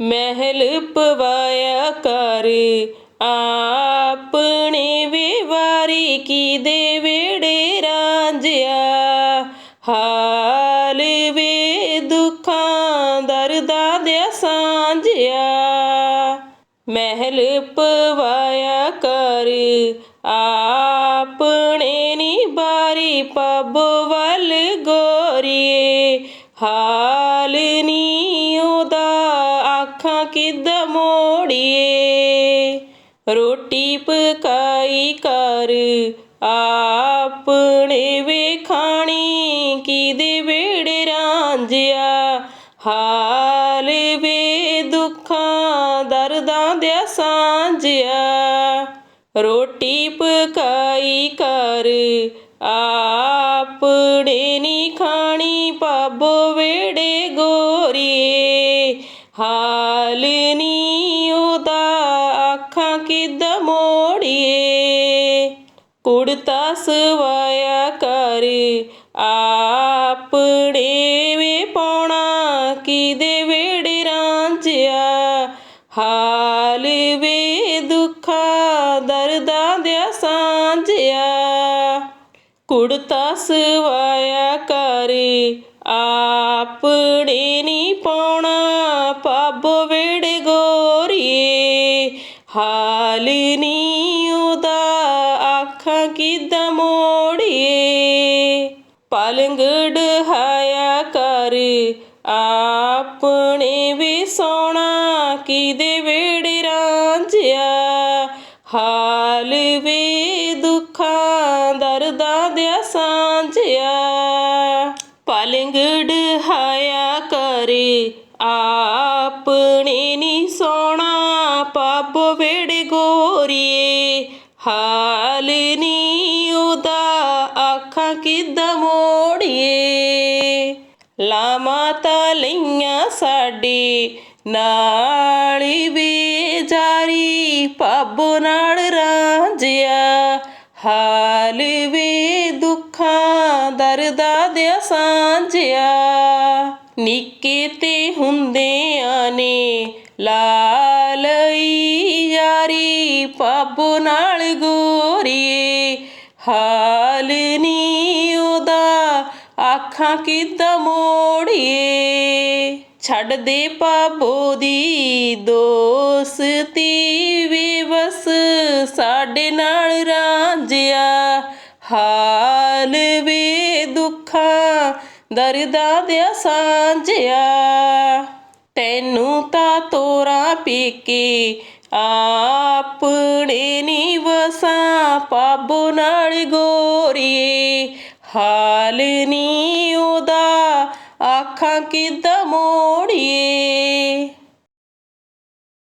ਮਹਿਲ ਪਵਾਇਆ ਕਰ, ਆਪਣੇ ਵਿਵਾਰੀ ਕੀ ਦੇ ਵੇੜੇ ਰਾਂਝਿਆ? ਹਾਲ ਵੇ ਦੁਖਾਂ ਦਰਦਾਂ ਦੇ ਸਾਂਝਿਆ। ਮਹਿਲ ਪਵਾਇਆ ਕਰ, ਆਪਣੇ ਨੀ ਬਾਰੀ ਪੱਬ ਗੋਰੀਏ। ਹਾਲ ਅੱਖਾਂ ਕਿਦ ਮੋੜੀਏ? ਰੋਟੀ ਪਕਾਈ ਕਰ ਆਪਣੇ ਵੇਖਾਣੀ ਕਿਦੇ ਵੇੜੇ ਰਾਂਝਿਆ? ਹਾਲ ਵੇ ਦੁੱਖਾਂ, ਦਰਦਾਂ ਦੇ ਸਾਂਝਿਆ। ਰੋਟੀ ਪਕਾਈ ਕਰ ਆਪਣੇ ਨੀ ਖਾਣੀ ਪਾਬੋ ਵੇੜੇ ਗੋਰੀਏ। ਹਾਲ ਨੀ ਉਹਦਾ ਆਖਾਂ ਕਿਦ ਮੋੜੀਏ। ਕੁੜਤਾ ਸਵਾਇਆ ਕਰ ਆਪਣੇ ਵੇ ਪਾਉਣਾ ਕਿਦੇ ਵੇੜੇ ਰਾਂਝਿਆ। ਹਾਲ ਵੇ ਦੁੱਖਾਂ ਦਰਦਾਂ ਦੇ ਸਾਂਝਿਆ। ਕੁੜਤਾ ਸਵਾਇਆ ਕਰ ਆਪਣੇ ਨੀ ਪਾਉਣਾ ਪਾਬੋ ਵੇੜੇ ਗੋਰੀਏ। ਹਾਲ ਨੀ ਉਹਦਾ ਆਖਾਂ ਕਿਦਾਂ ਮੋੜੀਏ। ਪਲੰਗ ਡਹਾਇਆ ਕਰ, ਆਪਣੇ ਵੀ ਸੋਣਾ ਕਿਦੇ ਵੇੜੇ ਰਾਂਝਿਆ। ਹਾਲ ਵੇ ਦੁੱਖਾਂ ਦਰਦਾਂ ਦੇ ਸਾਂਝਿਆ। ਪਲੰਗੜ ਹਾਇਆ ਕਰ ਆ ਪਾਪੋ ਵੇੜੇ ਗੋਰੀਏ। ਹਾਲ ਨੀ ਉਹਦਾ ਆਖਾਂ ਕਿਦਾਂ ਮੋੜੀਏ। ਲਾਮਾ ਤਾਂ ਲਈਆਂ ਸਾਡੀ ਨਾਲ ਵੀ ਜਾਰੀ ਪਾਬੋ ਨਾਲ ਰਾਂਝਿਆ। ਹਾਲ ਵੇ ਦੁੱਖਾਂ ਦਰਦਾਂ ਦੇ ਸਾਂਝਿਆ। ਨਿੱਕੇ ਤੇ ਹੁੰਦੇ ਯਾਰੀ ਪਾਬੋ ਨਾਲ ਗੋਰੀਏ। ਹਾਲ ਨੀ ਉਹਦਾ, ਆਖਾਂ ਕਿਦਾਂ ਮੋੜੀਏ। ਛੱਡ ਦੇ ਪਾਬੋ ਦੀ ਦੋਸਤੀ ਵੀ ਬਸ, ਸਾਡੇ ਨਾਲ ਰਾਂਝਿਆ। ਹਾਲ ਵੇ ਦੁੱਖਾਂ ਦਰਦਾਂ ਦੇ ਸਾਂਝਿਆ। ਤੈਨੂੰ ਤਾਂ ਤੋਰਾ ਪੀਕੇ ਆਪਣੇ ਨੀ ਵਸਾਂ ਪਾਬੋ ਨਾਲ ਗੋਰੀਏ। ਹਾਲ ਨੀ ਉਹਦਾ ਆਖਾਂ ਕਿਦਾਂ ਮੋੜੀਏ।